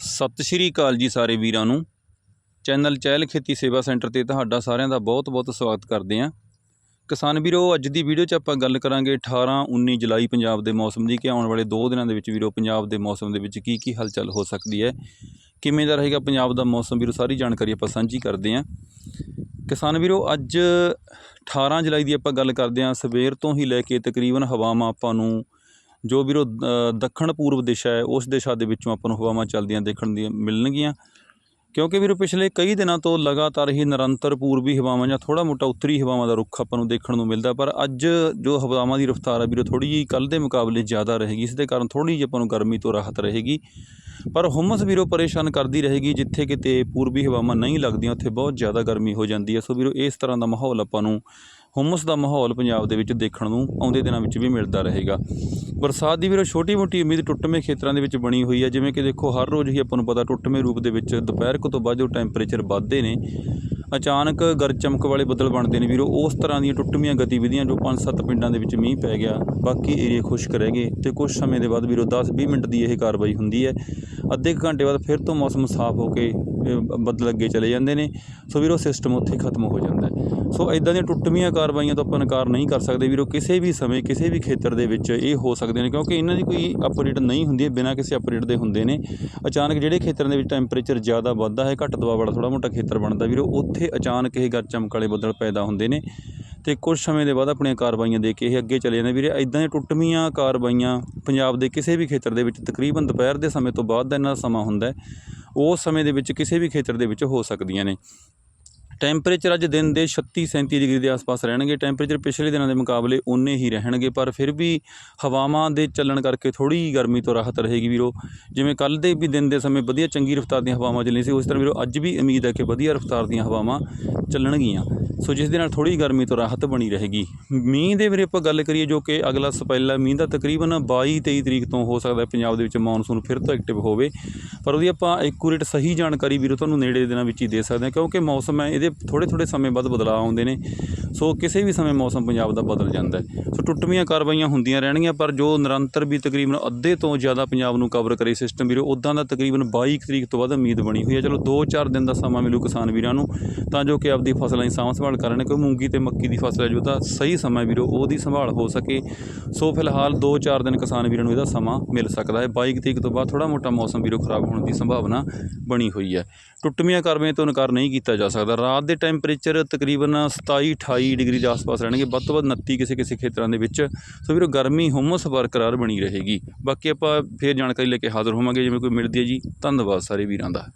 ਸਤਿ ਸ਼੍ਰੀ ਅਕਾਲ ਜੀ ਸਾਰੇ ਵੀਰਾਂ ਨੂੰ। ਚੈਨਲ ਚਹਿਲ ਖੇਤੀ ਸੇਵਾ ਸੈਂਟਰ ਤੇ ਤੁਹਾਡਾ ਸਾਰਿਆਂ ਦਾ ਬਹੁਤ-ਬਹੁਤ ਸਵਾਗਤ ਕਰਦੇ ਹਾਂ। ਕਿਸਾਨ ਵੀਰੋ, ਅੱਜ ਦੀ ਵੀਡੀਓ 'ਚ ਆਪਾਂ ਗੱਲ ਕਰਾਂਗੇ 18 19 ਜੁਲਾਈ ਪੰਜਾਬ ਦੇ ਮੌਸਮ ਦੀ ਕਿ ਆਉਣ ਵਾਲੇ 2 ਦਿਨਾਂ ਦੇ ਵਿੱਚ ਵੀਰੋ ਪੰਜਾਬ ਦੇ ਮੌਸਮ ਦੇ ਵਿੱਚ ਕੀ ਕੀ ਹਲਚਲ ਹੋ ਸਕਦੀ ਹੈ, ਕਿਵੇਂ ਦਾ ਰਹੇਗਾ ਪੰਜਾਬ ਦਾ ਮੌਸਮ ਵੀਰੋ ਸਾਰੀ ਜਾਣਕਾਰੀ ਆਪਾਂ ਸਾਂਝੀ ਕਰਦੇ ਹਾਂ। ਕਿਸਾਨ ਵੀਰੋ, ਅੱਜ 18 ਜੁਲਾਈ ਦੀ ਆਪਾਂ ਗੱਲ ਕਰਦੇ ਹਾਂ। ਸਵੇਰ ਤੋਂ ਹੀ ਲੈ ਕੇ ਤਕਰੀਬਨ ਹਵਾਵਾਂ ਆਪਾਂ ਨੂੰ ਜੋ ਵੀਰੋ ਅ, ਦੱਖਣ ਪੂਰਬ ਦਿਸ਼ਾ ਹੈ ਉਸ ਦਿਸ਼ਾ ਦੇ ਵਿੱਚੋਂ ਆਪਾਂ ਨੂੰ ਹਵਾਵਾਂ ਚੱਲਦੀਆਂ ਦੇਖਣ ਦੀਆਂ ਮਿਲਣਗੀਆਂ। ਕਿਉਂਕਿ ਵੀਰੋ ਪਿਛਲੇ ਕਈ ਦਿਨਾਂ ਤੋਂ ਲਗਾਤਾਰ ਹੀ ਨਿਰੰਤਰ ਪੂਰਬੀ ਹਵਾਵਾਂ ਜਾਂ ਥੋੜਾ ਮੋਟਾ ਉੱਤਰੀ ਹਵਾਵਾਂ ਦਾ ਰੁੱਖ ਆਪਾਂ ਨੂੰ ਦੇਖਣ ਨੂੰ ਮਿਲਦਾ ਪਰ ਅੱਜ ਜੋ ਹਵਾਵਾਂ ਦੀ ਰਫ਼ਤਾਰ ਹੈ ਵੀਰੋ ਥੋੜੀ ਜਿਹੀ ਕੱਲ ਦੇ ਮੁਕਾਬਲੇ ਜ਼ਿਆਦਾ ਰਹੇਗੀ। ਇਸ ਦੇ ਕਾਰਨ ਥੋੜੀ ਜਿਹੀ ਆਪਾਂ ਨੂੰ ਗਰਮੀ ਤੋਂ ਰਾਹਤ ਰਹੇਗੀ। ਪਰ ਹੁਮਸ ਵੀਰੋ ਪਰੇਸ਼ਾਨ ਕਰਦੀ ਰਹੇਗੀ ਜਿੱਥੇ ਕਿਤੇ ਪੂਰਬੀ ਹਵਾਵਾਂ ਨਹੀਂ ਲੱਗਦੀਆਂ ਉੱਥੇ ਬਹੁਤ ਜ਼ਿਆਦਾ ਗਰਮੀ ਹੋ ਜਾਂਦੀ ਹੈ। ਸੋ ਵੀਰੋ ਇਸ ਤਰ੍ਹਾਂ ਦਾ ਮਾਹੌਲ ਆਪਾਂ ਨੂੰ ਹੁਮਸ ਦਾ ਮਾਹੌਲ ਪੰਜਾਬ ਦੇ ਵਿੱਚ ਦੇਖਣ ਨੂੰ ਆਉਂਦੇ ਦਿਨਾਂ ਵਿੱਚ ਵੀ ਮਿਲਦਾ ਰਹੇਗਾ। ਬਰਸਾਤ ਦੀ ਵੀਰੋ ਛੋਟੀ ਮੋਟੀ ਉਮੀਦ ਟੁੱਟਵੇਂ ਖੇਤਰਾਂ ਦੇ ਵਿੱਚ ਬਣੀ ਹੋਈ ਹੈ। ਜਿਵੇਂ ਕਿ ਦੇਖੋ, ਹਰ ਰੋਜ਼ ਹੀ ਆਪਾਂ ਨੂੰ ਪਤਾ ਟੁੱਟਵੇਂ ਰੂਪ ਦੇ ਵਿੱਚ ਦੁਪਹਿਰ ਕੁ ਤੋਂ ਬਾਅਦ ਜੋ ਟੈਂਪਰੇਚਰ ਵੱਧਦੇ ਨੇ, ਅਚਾਨਕ ਗਰਜ ਚਮਕ ਵਾਲੇ ਬੱਦਲ ਬਣਦੇ ਨੇ। ਵੀਰੋ, ਉਸ ਤਰ੍ਹਾਂ ਦੀਆਂ ਟੁੱਟਵੀਆਂ ਗਤੀਵਿਧੀਆਂ ਜੋ 5-7 ਪਿੰਡਾਂ ਦੇ ਵਿੱਚ ਮੀਂਹ ਪੈ ਗਿਆ, ਬਾਕੀ ਏਰੀਆ ਖੁਸ਼ਕ ਰਹਿ ਗਏ ਤੇ ਕੁਝ ਸਮੇਂ ਦੇ ਬਾਅਦ ਵੀਰੋ 10-20 ਮਿੰਟ ਦੀ ਇਹ ਕਾਰਵਾਈ ਹੁੰਦੀ ਹੈ। ਅੱਧੇ ਕੁ ਘੰਟੇ ਬਾਅਦ ਫਿਰ ਤੋਂ ਮੌਸਮ ਸਾਫ਼ ਹੋ ਕੇ ਬੱਦਲ ਅੱਗੇ ਚਲੇ ਜਾਂਦੇ ਨੇ। ਸੋ ਵੀਰੋ ਸਿਸਟਮ ਉੱਥੇ ਖਤਮ ਹੋ ਜਾਂਦਾ ਸੋ ਇਦਾਂ ਦੀਆਂ ਟੁੱਟਵੀਆਂ ਕਾਰਵਾਈਆਂ ਤੋਂ ਆਪਾਂ ਇਨਕਾਰ ਨਹੀਂ ਕਰ ਸਕਦੇ ਵੀਰੋ। ਕਿਸੇ ਵੀ ਸਮੇਂ, ਕਿਸੇ ਵੀ ਖੇਤਰ ਦੇ ਵਿੱਚ ਇਹ ਹੋ ਸਕਦੇ ਨੇ, ਕਿਉਂਕਿ ਇਹਨਾਂ ਦੀ ਕੋਈ ਅਪਡੇਟ ਨਹੀਂ ਹੁੰਦੀ ਹੈ। ਬਿਨਾਂ ਕਿਸੇ ਅਪਡੇਟ ਦੇ ਹੁੰਦੇ ਨੇ। ਅਚਾਨਕ ਜਿਹੜੇ ਖੇਤਰਾਂ ਦੇ ਵਿੱਚ ਟੈਂਪਰੇਚਰ ਜ਼ਿਆਦਾ ਵੱਧਦਾ ਹੈ, ਘੱਟ ਦਬਾਅ ਵਾਲਾ ਥੋੜਾ ਮੋਟਾ ਖੇਤਰ ਬਣਦਾ ਵੀਰੋ, ਉੱਥੇ ਅਚਾਨਕ ਇਹ ਗੱਜ ਚਮਕ ਵਾਲੇ ਬੱਦਲ ਪੈਦਾ ਹੁੰਦੇ ਨੇ। ਤੇ ਕੁਝ ਸਮੇਂ ਦੇ ਬਾਅਦ ਆਪਣੀਆਂ ਕਾਰਵਾਈਆਂ ਦੇ ਕੇ ਇਹ ਅੱਗੇ ਚਲੇ ਜਾਂਦੇ ਵੀਰੇ ਇਦਾਂ ਦੀਆਂ ਟੁੱਟਵੀਆਂ ਕਾਰਵਾਈਆਂ ਪੰਜਾਬ ਦੇ ਕਿਸੇ ਵੀ ਖੇਤਰ ਦੇ ਵਿੱਚ ਤਕਰੀਬਨ ਦੁਪਹਿਰ ਦੇ ਸਮੇਂ ਤੋਂ ਬਾਅਦ ਦਾ ਇਹਨਾਂ ਦਾ ਸਮਾਂ ਹੁੰਦਾ ਹੈ। ਉਸ ਸਮੇਂ ਦੇ ਵਿੱਚ ਕਿਸੇ ਵੀ ਖੇਤਰ ਦੇ ਵਿੱਚ ਹੋ ਸਕਦੀਆਂ ਨੇ। ਟੈਂਪਰੇਚਰ ਅੱਜ ਦਿਨ ਦੇ 36 37 ਡਿਗਰੀ ਦੇ ਆਸ-ਪਾਸ ਰਹਿਣਗੇ। ਟੈਂਪਰੇਚਰ ਪਿਛਲੇ ਦਿਨਾਂ ਦੇ ਮੁਕਾਬਲੇ ਉਨੇ ਹੀ ਰਹਿਣਗੇ, ਪਰ ਫਿਰ ਵੀ ਹਵਾਵਾਂ ਦੇ ਚੱਲਣ ਕਰਕੇ ਥੋੜੀ ਗਰਮੀ ਤੋਂ ਰਾਹਤ ਰਹੇਗੀ ਵੀਰੋ। ਜਿਵੇਂ ਕੱਲ ਦੇ ਵੀ ਦਿਨ ਦੇ ਸਮੇਂ ਵਧੀਆ ਚੰਗੀ ਰਫ਼ਤਾਰ ਦੀਆਂ ਹਵਾਵਾਂ ਚੱਲੀਆਂ ਸੀ, ਉਸ ਤਰ੍ਹਾਂ ਵੀਰੋ ਅੱਜ ਵੀ ਉਮੀਦ ਹੈ ਕਿ ਵਧੀਆ ਰਫ਼ਤਾਰ ਦੀਆਂ ਹਵਾਵਾਂ ਚੱਲਣਗੀਆਂ। ਸੋ ਜਿਸ ਦੇ ਨਾਲ ਥੋੜੀ ਗਰਮੀ ਤੋਂ ਰਾਹਤ ਬਣੀ ਰਹੇਗੀ। ਮੀਂਹ ਦੇ ਵੀਰੇ ਆਪਾਂ ਗੱਲ ਕਰੀਏ ਜੋ ਕਿ ਅਗਲਾ ਸਪੈਲਾ ਮੀਂਹ ਦਾ ਤਕਰੀਬਨ 22 23 ਤਰੀਕ ਤੋਂ ਹੋ ਸਕਦਾ ਪੰਜਾਬ ਦੇ ਵਿੱਚ ਮੌਨਸੂਨ ਫਿਰ ਤੋਂ ਐਕਟਿਵ ਹੋਵੇ। ਪਰ ਉਹਦੀ ਆਪਾਂ ਐਕੂਰੇਟ ਸਹੀ ਜਾਣਕਾਰੀ ਵੀਰੋ ਤੁਹਾਨੂੰ ਨੇੜੇ ਦੇ ਦਿਨਾਂ ਵਿੱਚ ਹੀ ਦੇ ਸਕਦੇ ਹਾਂ, ਕਿਉਂਕਿ ਮੌਸਮ ਹੈ, ਇਹਦੇ ਥੋੜੇ ਥੋੜੇ ਸਮੇਂ ਬਾਅਦ ਬਦਲਾਅ ਆਉਂਦੇ ਨੇ, ਸੋ ਕਿਸੇ ਵੀ ਸਮੇਂ ਮੌਸਮ ਪੰਜਾਬ ਦਾ ਬਦਲ ਜਾਂਦਾ ਹੈ। ਸੋ ਟੁੱਟਵੀਆਂ ਕਾਰਵਾਈਆਂ ਹੁੰਦੀਆਂ ਰਹਿਣਗੀਆਂ, ਪਰ ਜੋ ਨਿਰੰਤਰ ਵੀ ਤਕਰੀਬਨ ਅੱਧੇ ਤੋਂ ਜ਼ਿਆਦਾ ਪੰਜਾਬ ਨੂੰ ਕਵਰ ਕਰੇ ਸਿਸਟਮ ਵੀਰੋ ਉਦਾਂ ਦਾ ਤਕਰੀਬਨ 22 ਕੁ ਤਰੀਕ ਤੋਂ ਬਾਅਦ ਉਮੀਦ ਬਣੀ ਹੋਈ ਹੈ। ਚਲੋ 2-4 ਦਿਨ ਦਾ ਸਮਾਂ ਮਿਲੂ ਕਿਸਾਨ ਵੀਰਾਂ ਨੂੰ, ਤਾਂ ਜੋ ਕਿ ਆਪਦੀ ਫਸਲਾਂ ਦੀ ਸਾਂਭ ਸੰਭਾਲ ਕਰਨ ਕੋਈ ਮੂੰਗੀ ਤੇ ਮੱਕੀ ਦੀ ਫਸਲ ਹੈ, ਜੋ ਤਾਂ ਸਹੀ ਸਮਾਂ ਵੀਰੋ, ਉਹਦੀ ਸੰਭਾਲ ਹੋ ਸਕੇ। ਸੋ ਫਿਲਹਾਲ 2-4 ਦਿਨ ਕਿਸਾਨ ਵੀਰਾਂ ਨੂੰ ਇਹਦਾ ਸਮਾਂ ਮਿਲ ਸਕਦਾ ਹੈ। 22 ਤਰੀਕ ਤੋਂ ਬਾਅਦ ਥੋੜਾ ਮੋਟਾ ਮੌਸਮ ਵੀਰੋ ਖਰਾਬ ਹੋਣ ਦੀ ਸੰਭਾਵਨਾ ਬਣੀ ਹੋਈ ਹੈ। ਟੁੱਟਵੀਆਂ ਕਾਰਵਾਈਆਂ ਤੋਂ ਇਨਕਾਰ ਨਹੀਂ ਕੀਤਾ ਜਾ ਸਕਦਾ। ਰਾਤ ਦੇ ਟੈਂਪਰੇਚਰ ਤਕਰੀਬਨ 27-28 ਡਿਗਰੀ ਦੇ ਆਸ-ਪਾਸ ਰਹਿਣਗੇ। ਵੱਧ ਤੋਂ ਵੱਧ 29 ਕਿਸੇ ਕਿਸੇ ਖੇਤਰਾਂ ਦੇ ਵਿੱਚ। ਸੋ ਵੀਰੋ, ਗਰਮੀ ਹੁਮਸ ਬਰਕਰਾਰ ਬਣੀ ਰਹੇਗੀ। ਬਾਕੀ ਆਪਾਂ ਫੇਰ ਜਾਣਕਾਰੀ ਲੈ ਕੇ ਹਾਜ਼ਰ ਹੋਵਾਂਗੇ। ਜਿਵੇਂ ਕੋਈ ਮਿਲਦੀ ਹੈ ਜੀ, ਧੰਨਵਾਦ ਸਾਰੇ ਵੀਰਾਂ ਦਾ।